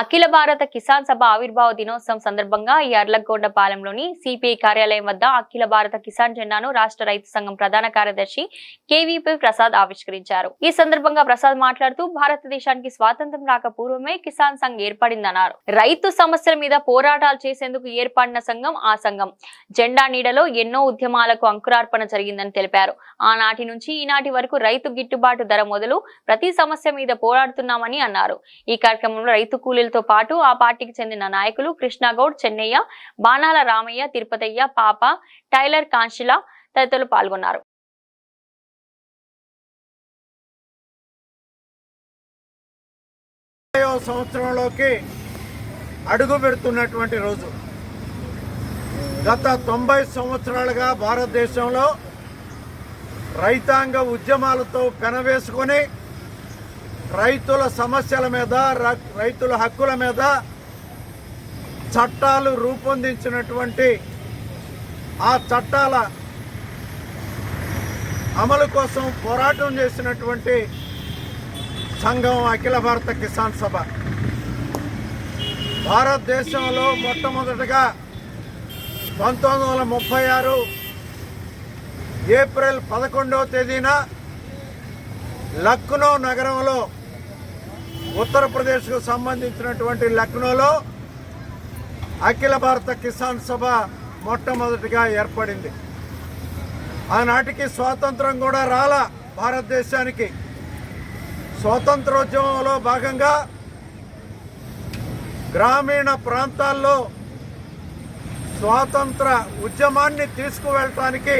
అఖిల భారత కిసాన్ సభ ఆవిర్భావ దినోత్సవం సందర్భంగా ఈ యార్లగొండపాలెంలోని సిపిఐ కార్యాలయం వద్ద అఖిల భారత కిసాన్ జెండాను రాష్ట్ర రైతు సంఘం ప్రధాన కార్యదర్శి కేవీపీ ప్రసాద్ ఆవిష్కరించారు. ఈ సందర్భంగా ప్రసాద్ మాట్లాడుతూ భారతదేశానికి స్వాతంత్రం రాక పూర్వమే కిసాన్ సంఘ్ ఏర్పడిందన్నారు. రైతు సమస్యల మీద పోరాటాలు చేసేందుకు ఏర్పడిన సంఘం ఆ సంఘం. జెండా నీడలో ఎన్నో ఉద్యమాలకు అంకురార్పణ జరిగిందని తెలిపారు. ఆనాటి నుంచి ఈనాటి వరకు రైతు గిట్టుబాటు ధర మొదలు ప్రతి సమస్య మీద పోరాడుతున్నామని అన్నారు. ఈ కార్యక్రమంలో రైతు కూలీలు కూలీలతో పాటు ఆ పార్టీకి చెందిన నాయకులు కృష్ణగౌడ్ చెన్నయ్య బాణాల రామయ్య తిరుపతయ్య పాప టైలర్ కాంశిల తదితరులు పాల్గొన్నారు. సంవత్సరంలోకి అడుగు పెడుతున్నటువంటి రోజు. గత తొంభై సంవత్సరాలుగా భారతదేశంలో రైతాంగ ఉద్యమాలతో పెనవేసుకొని రైతుల సమస్యల మీద రైతుల హక్కుల మీద చట్టాలు రూపొందించినటువంటి ఆ చట్టాల అమలు కోసం పోరాటం చేసినటువంటి సంఘం అఖిల భారత కిసాన్ సభ. భారతదేశంలో మొట్టమొదటగా పంతొమ్మిది వందల ముప్పై ఆరు ఏప్రిల్ పదకొండవ తేదీన లక్నో నగరంలో ఉత్తరప్రదేశ్కు సంబంధించినటువంటి లక్నోలో అఖిల భారత కిసాన్ సభ మొట్టమొదటిగా ఏర్పడింది. ఆనాటికి స్వాతంత్రం కూడా రాలా భారతదేశానికి. స్వాతంత్రోద్యమంలో భాగంగా గ్రామీణ ప్రాంతాల్లో స్వాతంత్ర ఉద్యమాన్ని తీసుకువెళ్ళటానికి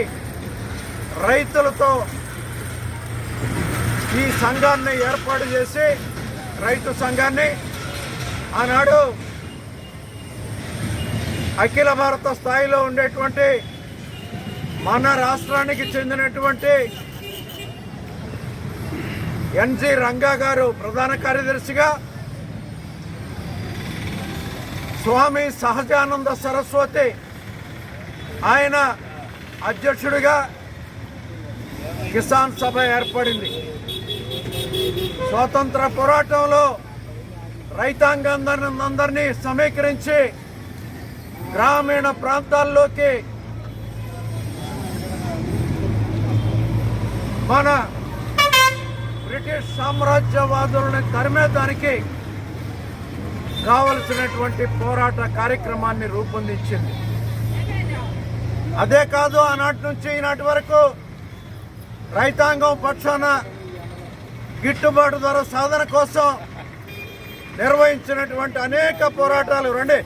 రైతులతో ఈ సంఘాన్ని ఏర్పాటు చేసి రైతు సంఘాన్ని ఆనాడు అఖిల భారత స్థాయిలో ఉండేటువంటి మన రాష్ట్రానికి చెందినటువంటి ఎన్జి రంగా గారు ప్రధాన కార్యదర్శిగా స్వామి సహజానంద సరస్వతి ఆయన అధ్యక్షుడిగా కిసాన్ సభ ఏర్పడింది. స్వాతంత్ర పోరాటంలో రైతాంగాందరిని అందరినీ సమీకరించి గ్రామీణ ప్రాంతాల్లోకి మన బ్రిటిష్ సామ్రాజ్యవాదులని తరిమేదానికి కావలసినటువంటి పోరాట కార్యక్రమాన్ని రూపొందించింది. అదే కాదు ఆనాటి నుంచి ఈనాటి వరకు రైతాంగం పక్షాన గిట్టుబాటు ధర సాధన కోసం నిర్వహించినటువంటి అనేక పోరాటాలు. రండి.